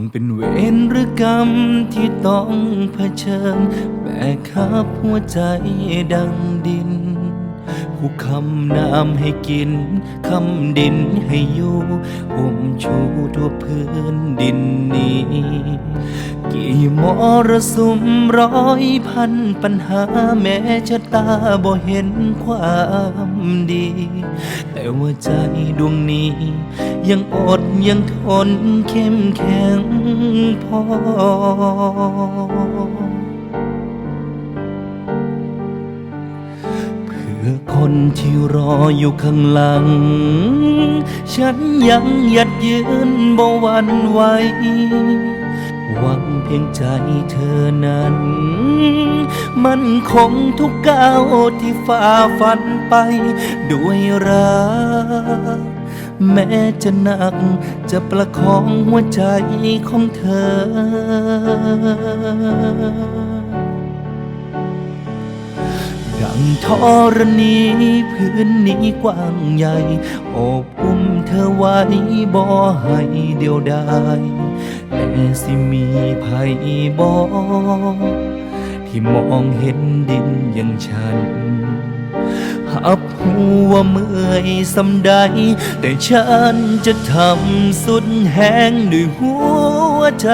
งเป็นเวรหรือกรรมที่ต้องเผชิญแบกคับหัวใจดังดิน ผู้คำน้ำให้กิน คำดินให้อยู่อุ้มชูทั่วพื้นดินนี้ มรสุมร้อยพันปัญหาแม้ชะตาบ่เห็นความดี แต่ว่าใจดวงนี้ ยังอดยังทนเข้มแข็งพอเพื่อคนที่รออยู่ข้างหลัง ฉันยังหยัดยืนบ่วันไหว หวังเพียงใจเธอนั้น มันคงทุกก้าวที่ฝ่าฟันไปด้วยรัก แม้จะหนักจะประคองหัวใจของเธอ ดังธรณีพื้นนี้กว้างใหญ่ อบอุ้มเธอไว้บ่ให้เดียวดาย แต่สิมีภัยบ่ที่มองเห็นดินอย่างฉันหับหัวเมื่อยสำใด แต่ฉันจะทำสุดแห้งด้วยหัวใจ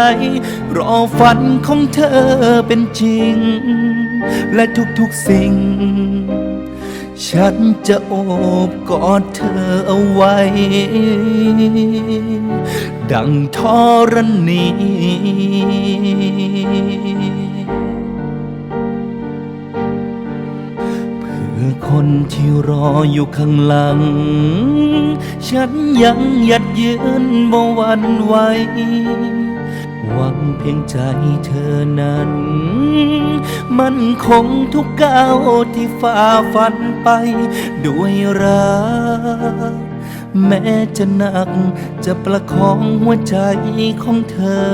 รอฝันของเธอเป็นจริง และทุกๆสิ่ง ฉันจะโอบกอดเธอเอาไว้ ดังธรณี เพื่อคนที่รออยู่ข้างหลัง ฉันยังหยัดยืนบ่วันไหวหวังเพียงใจเธอนั้น มันคงทุกก้าวที่ฝ่าฟันไป ด้วยรัก แม้จะหนักจะประคองหัวใจของเธอ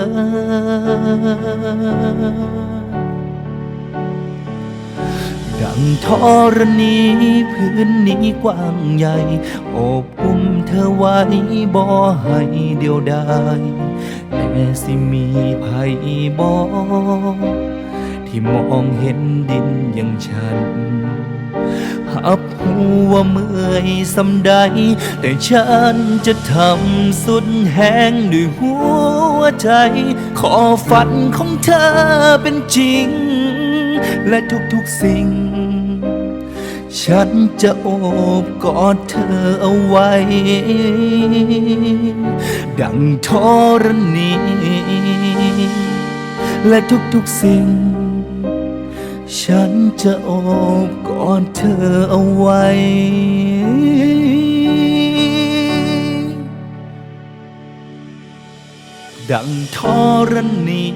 ดังธรณีพื้นนี้กว้างใหญ่โอบอุ้มเธอไว้บ่ให้เดียวดายแต่สิมีภัยบ่ ที่มองเห็นดินอย่างฉันหับหัวเมื่อยสำใด แต่ฉันจะทำสุดแห้งด้วยหัวใจ ขอฝันของเธอเป็นจริง และทุกๆสิ่ง ฉันจะโอบกอดเธอเอาไว้ ดังธรณีและทุกๆสิ่ง ฉันจะโอบกอดเธอเอาไว้ ดังทรณี